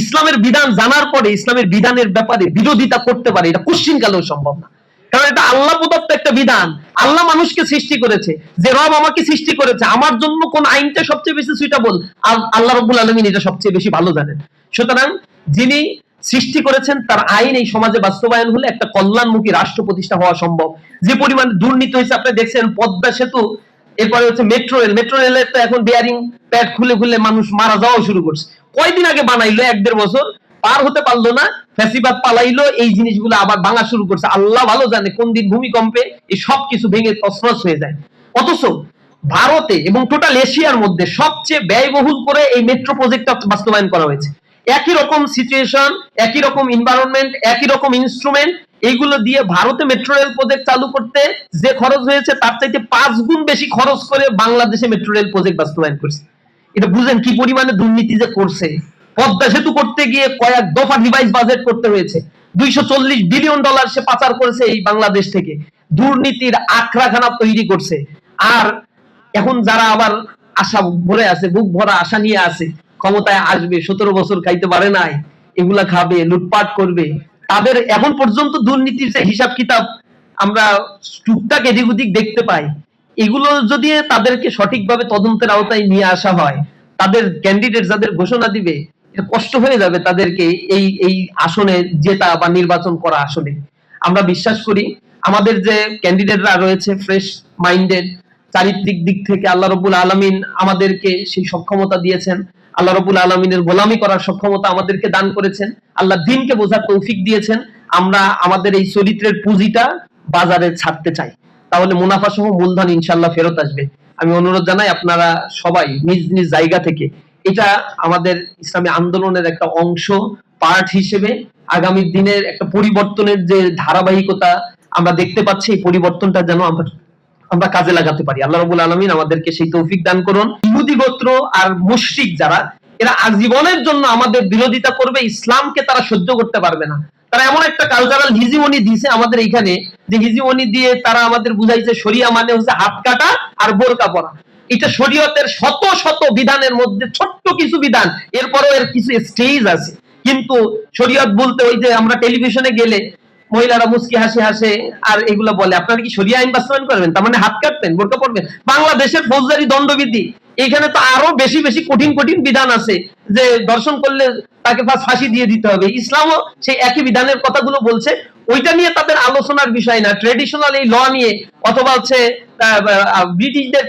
ইসলামের বিধান জানার পরে ইসলামের বিধানের ব্যাপারে বিরোধিতা করতে পারে, এটা কোশ্চিন কালেও সম্ভব না। কারণ এটা আল্লাহ প্রদত্ত একটা বিধান। আল্লাহ মানুষকে সৃষ্টি করেছে। যে রব আমাকে সৃষ্টি করেছে, আমার জন্য কোন আইনটা সবচেয়ে বেশি সুইটেবল আল্লাহ রব্বুল আলমিন এটা সবচেয়ে বেশি ভালো জানেন। সুতরাং যিনি সৃষ্টি করেছেন, তার আইন এই সমাজে বাস্তবায়ন হলে একটা কল্যাণমুখী রাষ্ট্র প্রতিষ্ঠা হওয়া সম্ভব। যে পরিমাণ দুর্নীতি হয়েছে, আপনি দেখছেন পদ্মা সেতু এরপরে হচ্ছে মেট্রো রেল মেট্রো রেলের তো এখন বেয়ারিং প্যাড খুলে খুলে মানুষ মারা যাওয়া শুরু করছে। কয়দিন আগে বানাইলো, এক দেড় বছর, পার হতে পারল না, ফ্যাসিবাদ পালাইলো, এই জিনিসগুলো আবার ভাঙা শুরু করছে। আল্লাহ ভালো জানে কোন দিন ভূমিকম্পে এই সব কিছু ভেঙে তসরস হয়ে যায়। অথচ ভারতে এবং টোটাল এশিয়ার মধ্যে সবচেয়ে ব্যয়বহুল করে এই মেট্রো প্রজেক্টটা বাস্তবায়ন করা হয়েছে। একই রকম সিচুয়েশন একই রকম এনভায়রনমেন্ট একই রকম ইনস্ট্রুমেন্ট এইগুলো দিয়ে ভারতে মেট্রো রেল প্রজেক্ট চালু করতে যে খরচ হয়েছে, তার চাইতে পাঁচ গুণ বেশি খরচ করে বাংলাদেশে মেট্রো রেল প্রজেক্ট বাস্তবায়ন করছে। এটা বুঝেন কি পরিমাণে দুর্নীতি যে করছে। পদ্মা সেতু করতে গিয়ে কয়েক দফা ডিভাইস বাজেট করতে হয়েছে। দুইশো চল্লিশ বিলিয়ন ডলার সে পাচার করেছে এই বাংলাদেশ থেকে। দুর্নীতির আখড়াখানা তৈরি করছে। আর এখন যারা আবার আশা ভরে আছে, বুক ভরা আশা নিয়ে আছে, ক্ষমতায় আসবে, সতেরো বছর খাইতে পারে নাই, এগুলা খাবে, লুটপাট করবে। তাদের এখন পর্যন্ত দুর্নীতির যে হিসাব কিতাব আমরা টুকটাক এদিক ওদিক দেখতে পাই, এগুলো যদি তাদেরকে সঠিকভাবে তদন্তের আওতায় নিয়ে আসা হয়, তাদের ক্যান্ডিডেট যাদের ঘোষণা দিবে কষ্ট হয়ে যাবে তাদেরকে এই এই আসনে জেতা বা নির্বাচন করা আসনে। আমরা বিশ্বাস করি আমাদের যে ক্যান্ডিডেটরা রয়েছে ফ্রেশ মাইন্ডেড চারিত্রিক দিক থেকে আল্লাহ রবুল আলমিন আমাদেরকে সেই সক্ষমতা দিয়েছেন। আল্লাহ রবুল আলমিনের গোলামি করার সক্ষমতা আমাদেরকে দান করেছেন। আল্লাহ দিনকে বোঝার তৌফিক দিয়েছেন। আমরা আমাদের এই চরিত্রের পুঁজিটা বাজারে ছাড়তে চাই। তাহলে মুনাফা সহ মূলধন ইনশাল্লাহ ফেরত আসবে। আমি অনুরোধ জানাই আপনারা সবাই নিজ নিজ জায়গা থেকে, এটা আমাদের ইসলামী আন্দোলনের একটা অংশ পার্ট হিসেবে আগামী দিনের একটা পরিবর্তনের যে ধারাবাহিকতা আমরা দেখতে পাচ্ছি, এই পরিবর্তনটা যেন আমরা আমরা কাজে লাগাতে পারি। আল্লাহ রবুল আলমিন আমাদেরকে সেই তৌফিক দান করুন। ইহুদি গোত্র আর মুশরিক যারা, এরা আজীবনের জন্য আমাদের বিরোধিতা করবে, ইসলামকে তারা সহ্য করতে পারবে না। তারা এমন একটা কালচারাল হিজিমনি দিয়েছে আমাদের এখানে যে হিজিমনি দিয়ে তারা আমাদের বুঝাইছে শরিয়া মানে হচ্ছে হাত কাটা আর বোরকা পরা। এটা শরীয়তের শত শত বিধানের মধ্যে ছোট্ট কিছু বিধান, এরপরও এর কিছু স্টেজ আছে। কিন্তু শরীয়ত বলতে ওই যে আমরা টেলিভিশনে গেলে মহিলারা মুসকি হাসি হাসে আর এগুলো বলে। আপনারা কি শরিয়া আইন বাস্তবায়ন করবেন? তার মানে হাত কাটবেন, বোরকা পড়বেন বাংলাদেশের ফৌজদারি দণ্ডবিধি এখানে তো আরও বেশি বেশি কঠিন কঠিন বিধান আছে যে দর্শন করলে তাকে ফাঁসি দিয়ে দিতে হবে। ইসলামও সেই একই বিধানের কথাগুলো বলছে। ওইটা নিয়ে তাদের আলোচনার বিষয় না। ট্রেডিশনাল এই ল নিয়ে অথবা হচ্ছে ব্রিটিশদের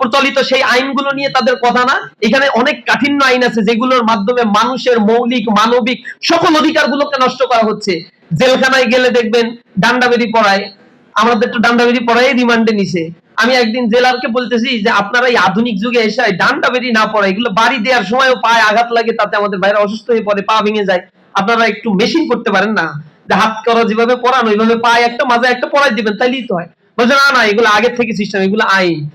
প্রচলিত সেই আইনগুলো নিয়ে তাদের কথা না। এখানে অনেক কাঠিন্য আইন আছে যেগুলোর মাধ্যমে মানুষের মৌলিক, মানবিক সকল অধিকারগুলোকে নষ্ট করা হচ্ছে। জেলখানায় গেলে দেখবেন ডান্ডাবেরি পড়ায়। আমাদের তো ডান্ডাবেরি পড়াই রিমান্ডে নিছে। আমি একদিন জেলারকে বলতেছি যে, আপনারা এই আধুনিক যুগে এসে ডান্ডাবেরি না পড়া এগুলো বাড়ি দেওয়ার সময়ও পায়ে, আঘাত লাগে, তাতে আমাদের বাইরে অসুস্থ হয়ে পড়ে, পা ভেঙে যায়। আপনারা একটু মেশিন করতে পারেন না। যে হাত করা যেভাবে পড়ান ওইভাবে পায়ে একটা মাঝে একটা পড়াই দিবেন, তাইলেই তো হয়। বলছে, না না, এগুলো আগের থেকে সিস্টেম এগুলো আইন।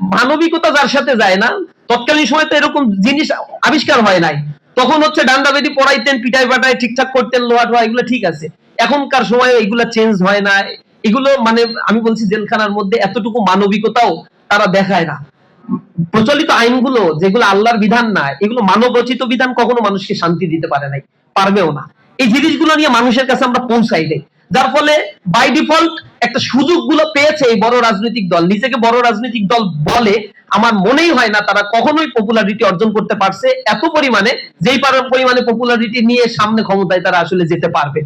মানবিকতা যার সাথে যায় না। তৎকালীন সময় তো এরকম জিনিস আবিষ্কার হয় নাই। তখন হচ্ছে ডান্ডা বেদি পড়াইতেন পিটাই পাটাই ঠিকঠাক করতেন, লোহা টোহা, এগুলো ঠিক আছে। এখনকার সময় এগুলো চেঞ্জ হয় না। এগুলো মানে আমি বলছি জেলখানার মধ্যে এতটুকু মানবিকতাও তারা দেখায় না। প্রচলিত আইনগুলো যেগুলো আল্লাহর বিধান না, এগুলো মানব রচিত বিধান কখনো মানুষকে শান্তি দিতে পারে নাই, পারবেও না। এই জিনিসগুলো নিয়ে মানুষের কাছে আমরা পৌঁছাই দেই। যার ফলে বাই ডিফল্ট একটা সুযোগগুলো পেয়েছে এই বড় রাজনৈতিক দল। নিজেকে বড় রাজনৈতিক দল বলে আমার মনেই হয় না তারা কখনোই পপুলারিটি অর্জন করতে পারছে এত পরিমাণে, যেই পার- পরিমাণে পপুলারিটি নিয়ে সামনে ক্ষমতায় তারা আসলে যেতে পারবে।